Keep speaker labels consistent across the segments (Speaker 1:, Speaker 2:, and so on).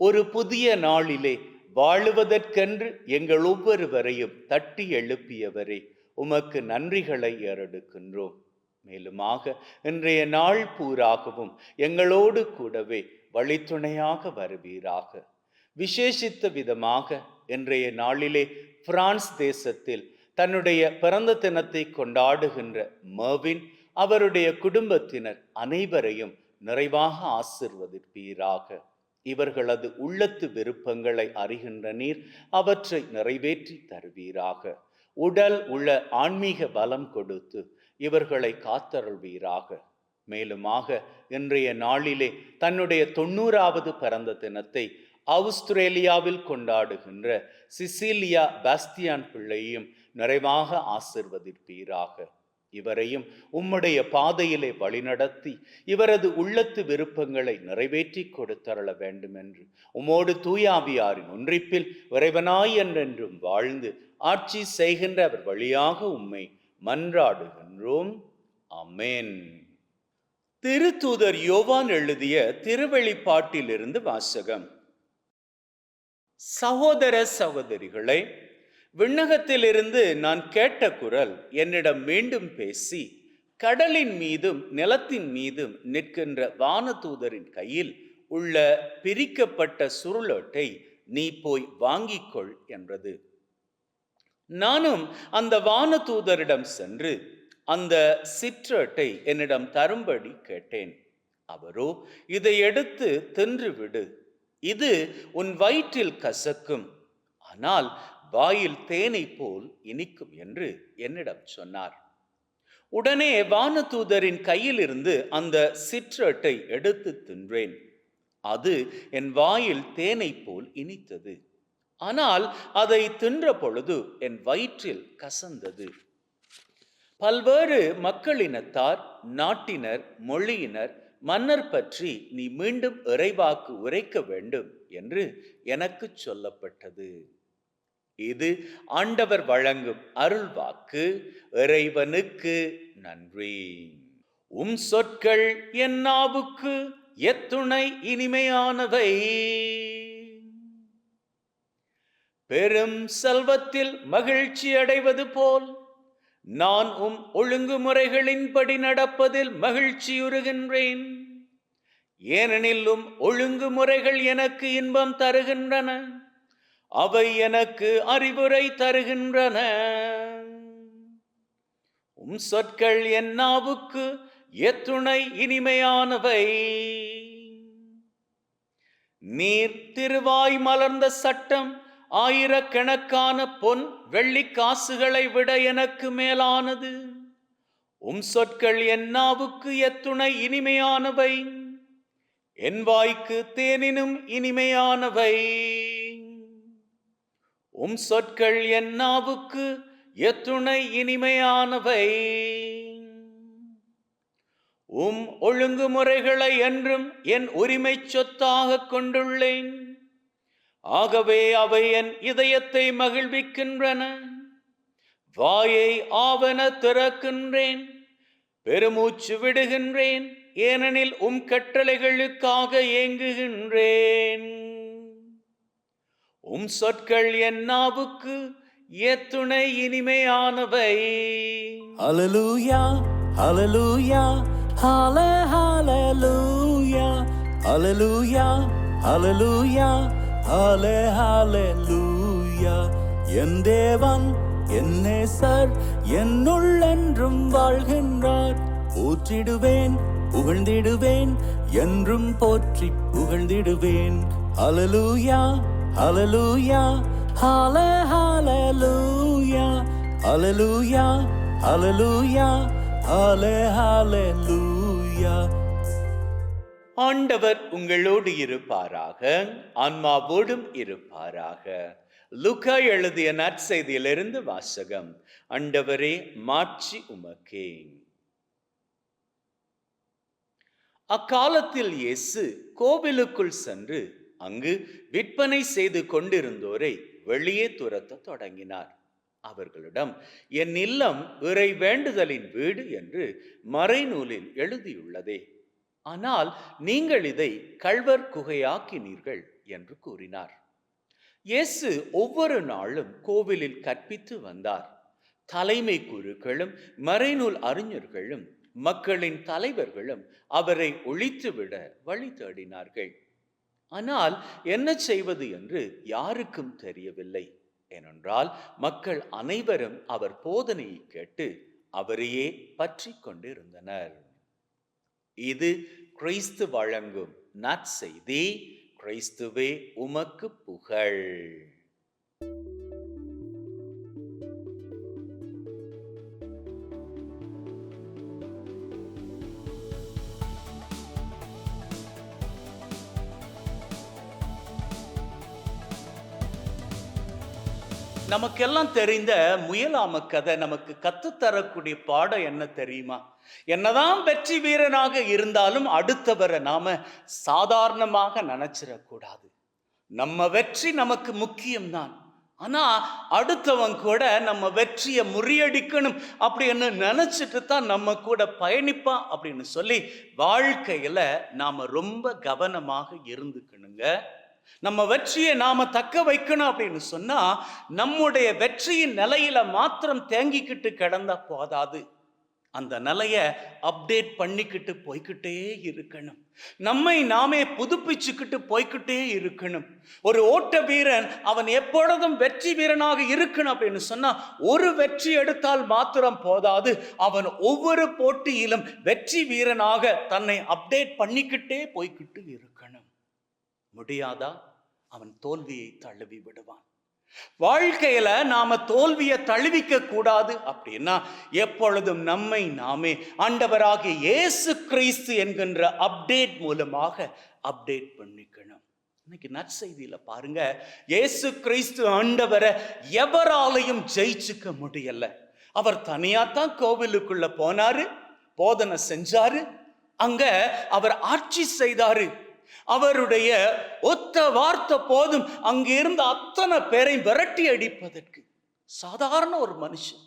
Speaker 1: ஒரு புதிய நாளிலே வாழுவதற்கென்று எங்கள் ஒவ்வொருவரையும் தட்டி எழுப்பியவரே உமக்கு நன்றிகளை ஏறெடுக்கின்றோம். மேலுமாக இன்றைய நாள் பூராகவும் எங்களோடு கூடவே வழித்துணையாக வருவீராக. விசேஷித்த விதமாக இன்றைய நாளிலே பிரான்ஸ் தேசத்தில் தன்னுடைய பிறந்த தினத்தை கொண்டாடுகின்ற மர்வின் அவருடைய குடும்பத்தினர் அனைவரையும் நிறைவாக ஆசிர்வதிப்பீராக. இவர்களது உள்ளத்து விருப்பங்களை அறிகின்ற நீர் அவற்றை நிறைவேற்றி தருவீராக. உடல் உள்ள ஆன்மீக பலம் கொடுத்து இவர்களை காத்தருள்வீராக. மேலுமாக இன்றைய நாளிலே தன்னுடைய தொண்ணூறாவது பிறந்த தினத்தை ஆஸ்திரேலியாவில் கொண்டாடுகின்ற சிசிலியா பாஸ்தியான் பிள்ளையும் நிறைவாக ஆசிர்வதிப்பீராக. இவரையும் உம்முடைய பாதையிலே வழிநடத்தி இவரது உள்ளத்து விருப்பங்களை நிறைவேற்றி கொடுத்தரள வேண்டும் என்று உமோடு தூயாவியாரின் ஒன்றிப்பில் இறைவனாய் என்றென்றும் வாழ்ந்து ஆட்சி செய்கின்ற அவர் வழியாக உம்மை மன்றாடுகின்றோம். அமேன் திருத்தூதர் யோவான் எழுதிய திருவெளிப்பாட்டிலிருந்து வாசகம். சகோதர சகோதரிகளை விண்ணகத்திலிருந்து நான் கேட்ட குரல் என்னிடம் மீண்டும் பேசி கடலின் மீதும் நிலத்தின் மீதும் நிற்கின்ற வானதூதரின் கையில் உள்ள பிரிக்கப்பட்ட சுருளோட்டை நீ போய் வாங்கிக்கொள் என்றது. நானும் அந்த வானதூதரிடம் சென்று அந்த சிற்றட்டை என்னிடம் தரும்படி கேட்டேன். அவரோ இதை எடுத்து தின்றுவிடு இது உன் வயிற்றில் கசக்கும். ஆனால் வாயில் தேனை போல் இனிக்கும் என்று என்னிடம் சொன்னார். உடனே வானதூதரின் கையிலிருந்து அந்த சிற்றட்டை எடுத்து தின்றேன். அது என் வாயில் தேனை போல் இனித்தது. ஆனால் அதை தின்ற பொழுது என் வயிற்றில் கசந்தது. பல்வேறு மக்களினத்தார் நாட்டினர் மொழியினர் மன்னர் பற்றி நீ மீண்டும் இறைவாக்கு உரைக்க வேண்டும் என்று எனக்கு சொல்லப்பட்டது. இது ஆண்டவர் வழங்கும் அருள்வாக்கு இறைவனுக்கு நன்றி. உம் சொற்கள் என் நாவுக்கு எத்துணை இனிமையானவை பெரும் செல்வத்தில் மகிழ்ச்சி அடைவது போல் நான் உம் ஒழுங்குமுறைகளின்படி நடப்பதில் மகிழ்ச்சியுறுகின்றேன் ஏனெனில் உம் ஒழுங்குமுறைகள் எனக்கு இன்பம் தருகின்றன. அவை எனக்கு அறிவுரை தருகின்றன. உம் சொற்கள் என் நாவுக்கு எத்துணை இனிமையானவை. நீர் திருவாய் மலர்ந்த சட்டம் ஆயிரக்கணக்கான பொன் வெள்ளி காசுகளை விட எனக்கு மேலானது. உம் சொற்கள் என் நாவுக்கு எத்துணை இனிமையானவை. என் வாய்க்கு தேனினும் இனிமையானவை. உம் சொற்கள் என் நாவுக்கு எத்துணை இனிமையானவை. உம் ஒழுங்குமுறைகளை என்றும் என் உரிமை சொத்தாக கொண்டுள்ளேன். ஆகவே அவை என் இதயத்தை மகிழ்விக்கின்றன. வாயை ஆவன திறக்கின்றேன். பெருமூச்சு விடுகின்றேன். ஏனெனில் உம் கட்டளைகளுக்காக ஏங்குகின்றேன். உம் சொற்கள் என் நாவுக்கு ஏத்துணை இனிமையானவை
Speaker 2: அலலூயா அலலூயா ஹால ஹாலலூயா அலலூயா அலலூயா ஹால ஹாலலூயா என் தேவன் என்னே சார் என்னுள் என்றும் வாழ்கின்றார் போற்றிடுவேன் புகழ்ந்திடுவேன் என்றும் போற்றி புகழ்ந்திடுவேன் அலலூயா Hallelujah, halle, hallelujah, hallelujah, hallelujah, halle, hallelujah.
Speaker 1: ஆண்டவர் உங்களோடு இருப்பாராக ஆன்மாவோடும் இருப்பாராக. லுகா எழுதிய நற்செய்தியிலிருந்து வாசகம் அண்டவரே மாட்சி உமக்கே. அக்காலத்தில் இயேசு கோவிலுக்குள் சென்று அங்கு விற்பனை செய்து கொண்டிருந்தோரை வெளியே துரத்த தொடங்கினார். அவர்களிடம் என் இல்லம் இறை வேண்டுதலின் வீடு என்று மறைநூலில் எழுதியுள்ளதே. ஆனால் நீங்கள் இதை கள்வர் குகையாக்கினீர்கள் என்று கூறினார். இயேசு ஒவ்வொரு நாளும் கோவிலில் கற்பித்து வந்தார். தலைமை குருக்களும் மறைநூல் அறிஞர்களும் மக்களின் தலைவர்களும் அவரை ஒழித்துவிட வழி தேடினார்கள். ஆனால் என்ன செய்வது என்று யாருக்கும் தெரியவில்லை. ஏனென்றால் மக்கள் அனைவரும் அவர் போதனையை கேட்டு அவரையே பற்றி கொண்டிருந்தனர். இது கிறிஸ்து வழங்கும் நற்செய்தி. கிறிஸ்துவே உமக்கு புகழ். நமக்கெல்லாம் தெரிந்த முயலாம கதை நமக்கு கத்துத்தரக்கூடிய பாடம் என்ன தெரியுமா? என்னதான் வெற்றி வீரனாக இருந்தாலும் அடுத்தவரை நாம சாதாரணமாக நினைச்சிடக்கூடாது. நம்ம வெற்றி நமக்கு முக்கியம்தான். ஆனா அடுத்தவன் கூட நம்ம வெற்றியை முறியடிக்கணும் அப்படின்னு நினைச்சிட்டு தான் நம்ம கூட பயணிப்பான் அப்படின்னு சொல்லி வாழ்க்கையில நாம ரொம்ப கவனமாக இருந்துக்கணுங்க. நம்ம வெற்றியை நாம தக்க வைக்கணும் அப்படின்னு சொன்னா நம்முடைய வெற்றியின் நிலையில மாத்திரம் தேங்கிக்கிட்டு கிடந்தா போதாது. அந்த நிலைய அப்டேட் பண்ணிக்கிட்டு போய்க்கிட்டே இருக்கணும். நம்மை நாமே புதுப்பிச்சுக்கிட்டு போய்க்கிட்டே இருக்கணும். ஒரு ஓட்ட வீரன் அவன் எப்பொழுதும் வெற்றி வீரனாக இருக்கணும் அப்படின்னு சொன்னா ஒரு வெற்றி எடுத்தால் மாத்திரம் போதாது. அவன் ஒவ்வொரு போட்டியிலும் வெற்றி வீரனாக தன்னை அப்டேட் பண்ணிக்கிட்டே போய்கிட்டு இருக்கணும். முடியாதா? அவன் தோல்வியை தழுவி விடுவான். வாழ்க்கையில நாம தோல்வியை தழுவிக்க கூடாது அப்படின்னா எப்பொழுதும் நம்மை நாமே ஆண்டவராகிய இயேசு கிறிஸ்து என்கின்ற அப்டேட் மூலமாக அப்டேட் பண்ணிக்கணும். இன்னைக்கு நற்செய்தியில பாருங்க இயேசு கிறிஸ்து ஆண்டவரை எவராலையும் ஜெயிச்சுக்க முடியல. அவர் தனியா தான் கோவிலுக்குள்ள போனாரு போதனை செஞ்சாரு அங்க அவர் ஆட்சி செய்தாரு. அவருடைய ஒத்த வார்த்தை போதும் அங்க இருந்த அத்தனை பேரை விரட்டி அடிப்பதற்கு. சாதாரண ஒரு மனுஷன்.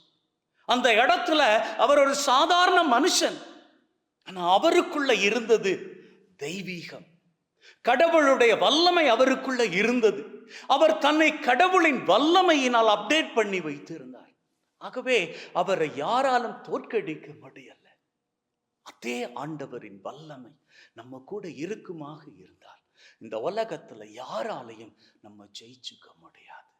Speaker 1: அந்த இடத்துல அவர் ஒரு சாதாரண மனுஷன். ஆனால் அவருக்குள்ள இருந்தது தெய்வீகம். கடவுளுடைய வல்லமை அவருக்குள்ள இருந்தது. அவர் தன்னை கடவுளின் வல்லமையினால் அப்டேட் பண்ணி வைத்திருந்தார். ஆகவே அவரை யாராலும் தோற்கடிக்க முடியல. அதே ஆண்டவரின் வல்லமை. நம்ம கூட இருக்குமாக இருந்தால் இந்த உலகத்துல யாராலையும் நம்ம ஜெயிச்சுக்க முடியாது.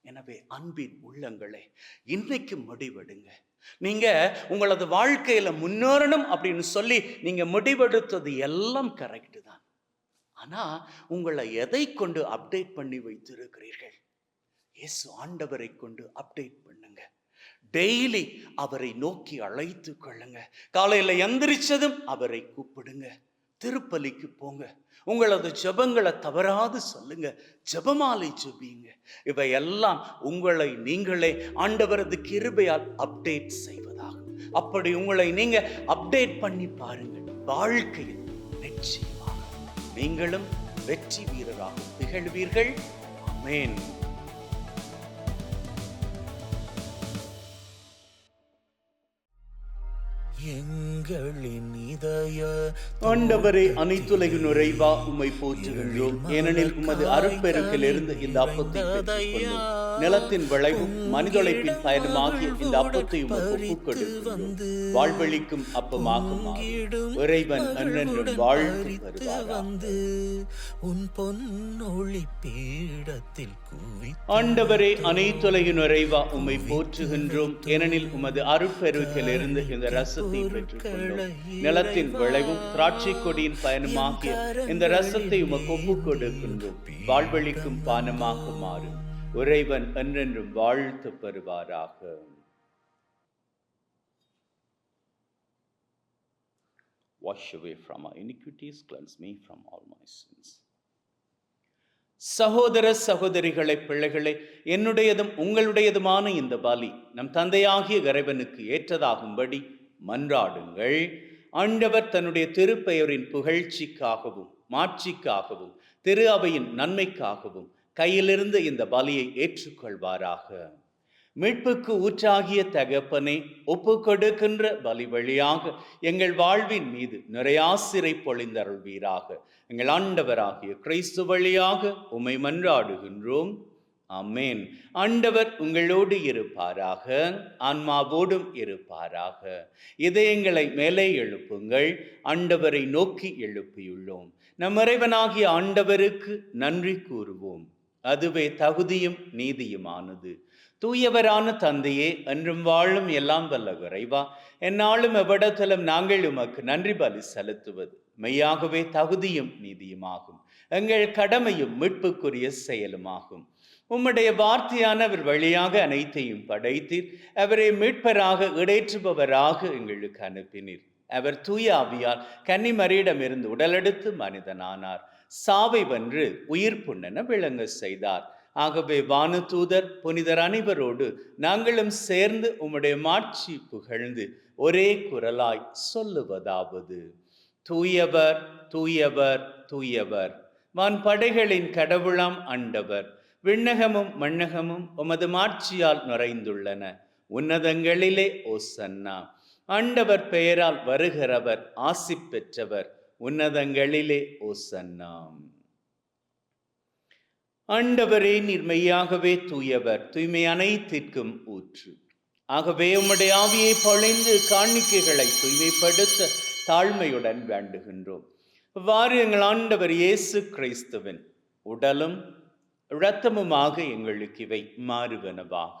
Speaker 1: எனவே அன்பின் உள்ளங்களே இன்னைக்கு முடிவெடுங்க. நீங்க உங்களது வாழ்க்கையில முன்னேறணும் அப்படின்னு சொல்லி நீங்க முடிவெடுத்தது எல்லாம் கரெக்டு தான். ஆனா உங்களை எதை கொண்டு அப்டேட் பண்ணி வைத்திருக்கிறீர்கள்? இயேசு ஆண்டவரை கொண்டு அப்டேட் பண்ணுங்க. டெய்லி அவரை நோக்கி அழைத்து கொள்ளுங்க. காலையில எந்திரிச்சதும் அவரை கூப்பிடுங்க. திருப்பலிக்கு போங்க. உங்களது ஜபங்களை தவறாது சொல்லுங்க. ஜபமாலை ஜெபியுங்க இவையெல்லாம் உங்களை நீங்களே ஆண்டவரது கிருபையால் அப்டேட் செய்வதாகும் அப்படி உங்களை நீங்க அப்டேட் பண்ணி பாருங்கள். வாழ்க்கையில் நிச்சயமாக நீங்களும் வெற்றி வீரராக திகழ்வீர்கள்.
Speaker 2: அமேன்
Speaker 1: ஆண்டவரே அனைத்துலகு நுழைவா உம்மை போற்றுகின்றோம். ஏனெனில் உமது அருட்பெருக்கில் இருந்து இந்த அப்பத்தை நிலத்தின் விளைவும் மனிதொழைப்பின் பயனுமாகிய இந்த அப்பத்தை உமக்கு ஒப்புக் கொடுக்கின்றோம் வாழ்வழிக்கும் அப்பமாக மாறும். இறைவன் வருவாராக.
Speaker 2: வந்து உன் பொன்னொளி பீடத்தில்
Speaker 1: ஆண்டவரே அனைத்துலகின் நிறைவா உம்மை போற்றுகின்றோம் ஏனெனில் உமது அருட்பெருக்கில் இருந்து இந்த ரசத்தை பெற்றுக்கொண்டோம் நிலத்தின் விளைவும் திராட்சை கொடியின் பயனுமாகிய இந்த ரசத்தை உமக்கு ஒப்புக் கொடுக்கின்றோம் வாழ்வழிக்கும் பானமாக மாறும் இறைவன் என்றென்றும் வாழ்த்து பெறுவாராக. Wash away from our iniquities, cleanse me from all my சகோதர சகோதரிகளை பிள்ளைகளை என்னுடையதும் உங்களுடையதுமான இந்த பலி நம் தந்தையாகிய இறைவனுக்கு ஏற்றதாகும்படி மன்றாடுங்கள். ஆண்டவர் தன்னுடைய திருப்பெயரின் புகழ்ச்சிக்காகவும் மாட்சிக்காகவும் திரு அவையின் நன்மைக்காகவும் கையிலிருந்து இந்த பலியை ஏற்றுக்கொள்வாராக. மீட்புக்கு ஊற்றாகிய தகப்பனை ஒப்பு கொடுக்கின்ற பலி வழியாக எங்கள் வாழ்வின் மீது நிறையாசிரை பொழிந்தருள்வீராக. எங்கள் ஆண்டவராகிய கிறிஸ்து வழியாக உமை மன்றாடுகின்றோம். அம்மேன் ஆண்டவர் உங்களோடு இருப்பாராக ஆன்மாவோடும் இருப்பாராக. இதயங்களை மேலே எழுப்புங்கள் ஆண்டவரை நோக்கி எழுப்பியுள்ளோம். நம் இறைவனாகிய ஆண்டவருக்கு நன்றி கூறுவோம். அதுவே தகுதியும் நீதியுமானது. தூயவரான தந்தையே என்றும் வாழும் எல்லாம் வல்ல குறைவா என்னாலும் எவ்விடத்திலும் நாங்கள் உமக்கு நன்றி பலி செலுத்துவது. மெய்யாகவே தகுதியும் நீதியுமாகும். எங்கள் கடமையும் மீட்புக்குரிய செயலுமாகும். உம்முடைய வார்த்தையானவர் வழியாக அனைத்தையும் படைத்தீர். அவரை மீட்பராக இடைற்றுபவராக எங்களுக்கு அனுப்பினீர். அவர் தூயாவியால் கன்னிமரியிடமிருந்து உடலெடுத்து மனிதனானார். சாவை வென்று உயிர் புண்ணென விளங்க செய்தார். ஆகவே வானுதூதர் புனிதர் அனைவரோடு நாங்களும் சேர்ந்து உம்முடைய மாட்சி புகழ்ந்து ஒரே குரலாய் சொல்லுவதாவது. தூயவர் தூயவர் தூயவர். வான் படைகளின் கடவுளாம் ஆண்டவர் விண்ணகமும் மண்ணகமும் உமது மாட்சியால் நிறைந்துள்ளன. உன்னதங்களிலே ஓசன்னா. ஆண்டவர் பெயரால் வருகிறவர் ஆசி பெற்றவர். உன்னதங்களிலே ஓசன்னாம். ஆண்டவரே நீர் மெய்யாகவே தூயவர். தூய்மை அனைத்திற்கும் ஊற்று. ஆகவே உம்முடைய ஆவியை பொழைந்து காணிக்கைகளை தூய்மைப்படுத்த தாழ்மையுடன் வேண்டுகின்றோம். இவ்வாறு எங்கள் ஆண்டவர் இயேசு கிறிஸ்துவின் உடலும் இரத்தமுமாக எங்களுக்கு இவை மாறுவனவாக.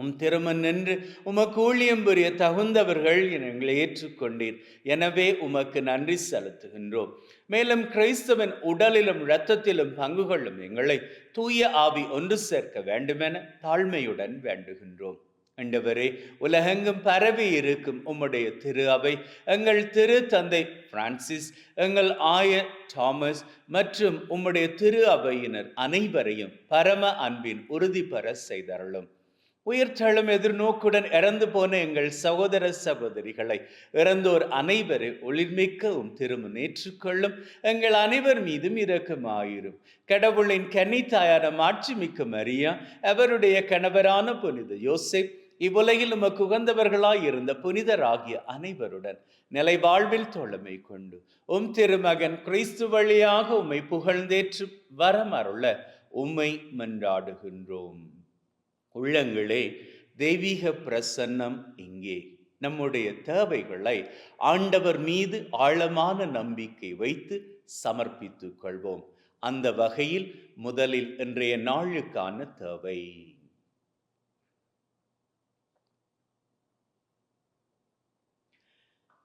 Speaker 1: உம் திருமன் நின்று உமக்கு ஊழியம் புரிய தகுந்தவர்கள் என எங்களை ஏற்றுக்கொண்டீர். எனவே உமக்கு நன்றி செலுத்துகின்றோம். மேலும் கிறிஸ்துவின் உடலிலும் இரத்தத்திலும் பங்கு கொள்ளும் எங்களை தூய ஆவி ஒன்று சேர்க்க வேண்டுமென தாழ்மையுடன் வேண்டுகின்றோம். ஆண்டவரே உலகெங்கும் பரவி இருக்கும் உம்முடைய திரு அவை எங்கள் திரு தந்தை பிரான்சிஸ் எங்கள் ஆய தாமஸ் மற்றும் உம்முடைய திரு அவையினர் அனைவரையும் பரம அன்பின் உறுதி பெற செய்தருளும். உயிர்த்தெழும் எதிர்நோக்குடன் இறந்து போன எங்கள் சகோதர சகோதரிகளை இறந்தோர் அனைவரை ஒளிர்மிக்கவும் உம் ஏற்றுக்கொள்ளும். எங்கள் அனைவர் மீதும் இரக்கமாயிரும். கடவுளின் கன்னித்தாயான மாட்சிமிக்க மரியா அவருடைய கணவரான புனித யோசிப் இவ்வுலகில் உமக்கு உகந்தவர்களாய் இருந்த புனிதராகிய அனைவருடன் நிலை வாழ்வில் தோழமை கொண்டு உம் திருமகன் கிறிஸ்து வழியாக உம்மை புகழ்ந்தேற்று வரமருள உம்மை மன்றாடுகின்றோம். உள்ளங்களே தெய்வீக பிரசன்னம் இங்கே. நம்முடைய தேவைகளை ஆண்டவர் மீது ஆழமான நம்பிக்கை வைத்து சமர்ப்பித்துக் கொள்வோம். அந்த வகையில் முதலில் இன்றைய நாளுக்கான தேவை.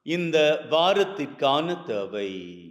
Speaker 1: இந்த வாரத்திற்கான தேவை.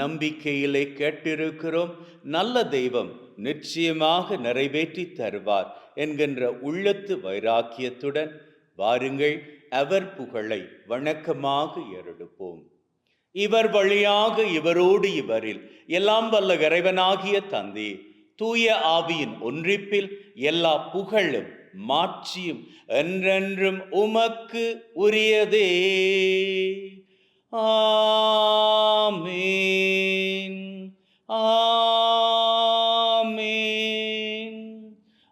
Speaker 1: நம்பிக்கையிலே கேட்டிருக்கிறோம். நல்ல தெய்வம் நிச்சயமாக நிறைவேற்றி தருவார் என்கின்ற உள்ளத்து வைராக்கியத்துடன் வாருங்கள் அவர் புகழை வணக்கமாக எருடுப்போம் இவர் வழியாக இவரோடு இவரில் எல்லாம் வல்ல இறைவனாகிய தந்தி தூய ஆவியின் ஒன்றிப்பில் எல்லா புகழும் மாட்சியும் என்றென்றும் உமக்கு உரியதே. ஆமீன். ஆமீன்.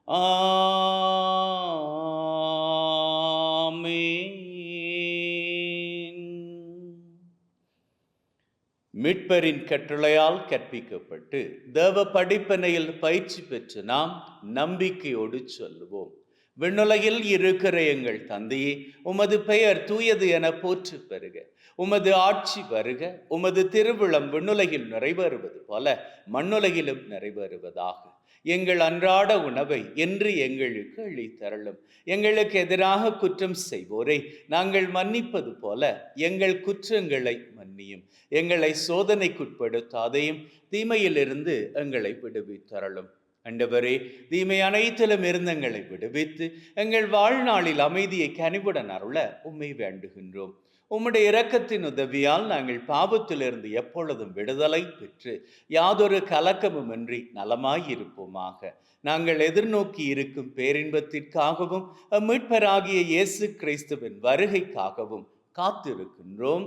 Speaker 1: ஆமீன். மீட்பரின் கட்டளையால் கற்பிக்கப்பட்டு தேவ படிப்பனையில் பயிற்சி பெற்று நாம் நம்பிக்கையோடு சொல்லுவோம். விண்ணுலகில் இருக்கிற எங்கள் தந்தையே உமது பெயர் தூயது என போற்று பெறுக. உமது ஆட்சி வருக உமது திருவிழம் விண்ணுலகில் நிறைவேறுவது போல மண்ணுலகிலும் நிறைவேறுவதாக. எங்கள் அன்றாட உணவை என்று எங்களுக்கு அளித்தரலும் எங்களுக்கு எதிராக குற்றம் செய்வோரை நாங்கள் மன்னிப்பது போல எங்கள் குற்றங்களை மன்னியும். எங்களை சோதனைக்குட்படுத்தாதையும் தீமையிலிருந்து எங்களை விடுவித்தரலும் அண்டவரே தீமை அனைத்திலும் இருந்தங்களை விடுவித்து எங்கள் வாழ்நாளில் அமைதியை கனிவுடன் அருள உண்மை வேண்டுகின்றோம். உம்முடைய இரக்கத்தின் உதவியால் நாங்கள் பாவத்திலிருந்து எப்பொழுதும் விடுதலை பெற்று யாதொரு கலக்கமுமின்றி நலமாயிருப்போமாக. நாங்கள் எதிர்நோக்கி இருக்கும் பேரின்பத்திற்காகவும் மீட்பராகிய இயேசு கிறிஸ்துவின் வருகைக்காகவும் காத்திருக்கின்றோம்.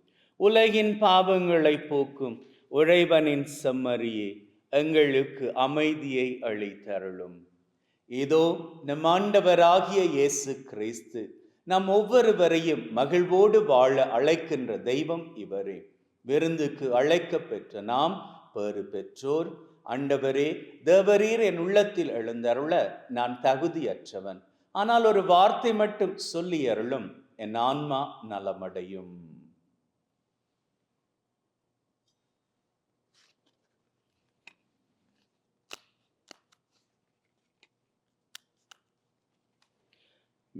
Speaker 1: உலகின் பாவங்களை போக்கும் உழைவனின் செம்மறியே எங்களுக்கு அமைதியை அளித்தருளும். இதோ நம் ஆண்டவராகிய இயேசு கிறிஸ்து நம் ஒவ்வொருவரையும் மகிழ்வோடு வாழ அழைக்கின்ற தெய்வம் இவரே. விருந்துக்கு அழைக்கப் பெற்ற நாம் பேறு பெற்றோர். அண்டவரே தேவரீர் என் உள்ளத்தில் எழுந்தருள நான் தகுதியற்றவன். ஆனால் ஒரு வார்த்தை மட்டும் சொல்லி அருளும் என் ஆன்மா நலமடையும்.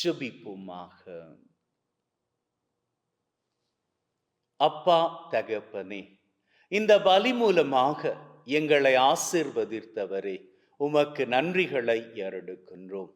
Speaker 1: ஜெபிப்போமாக. அப்பா தகப்பனே இந்த பலி மூலமாக எங்களை ஆசிர்வதித்தவரே உமக்கு நன்றிகளை ஏறெடுக்கின்றோம்.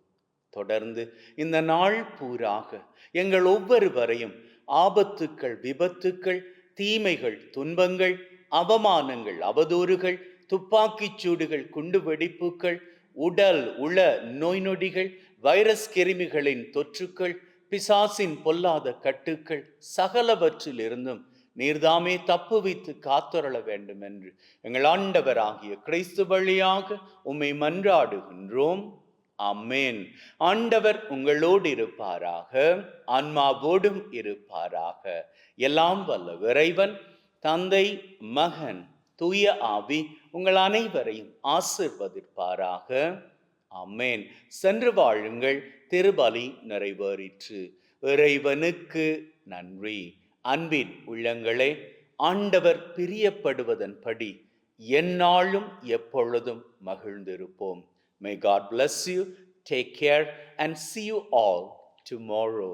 Speaker 1: தொடர்ந்து இந்த நாள் பூராக எங்கள் ஒவ்வொருவரையும் ஆபத்துக்கள் விபத்துக்கள் தீமைகள் துன்பங்கள் அவமானங்கள் அவதூறுகள் துப்பாக்கிச் சூடுகள் குண்டுவெடிப்புகள் உடல் உள நோய் நொடிகள் வைரஸ் கிருமிகளின் தொற்றுக்கள் பிசாசின் பொல்லாத கட்டுக்கள் சகலவற்றிலிருந்தும் நீர்தாமே தப்புவித்து காத்தொரள வேண்டும் என்று எங்கள் ஆண்டவராகிய கிறிஸ்து வழியாக உம்மை மன்றாடுகின்றோம். அம்மேன் ஆண்டவர் உங்களோடு இருப்பாராக ஆன்மாவோடும் இருப்பாராக. எல்லாம் வல்ல இறைவன் தந்தை மகன் தூய ஆவி உங்கள் அனைவரையும் ஆசிர்வதிப்பாராக. அம்மேன் சென்று வாழுங்கள் திருபலி நிறைவேறிற்று. இறைவனுக்கு நன்றி. அன்பின் உள்ளங்களே ஆண்டவர் பிரியப்படுவதன்படி எந்நாளும் எப்பொழுதும் மகிழ்ந்திருப்போம். May God bless you take care and see you all tomorrow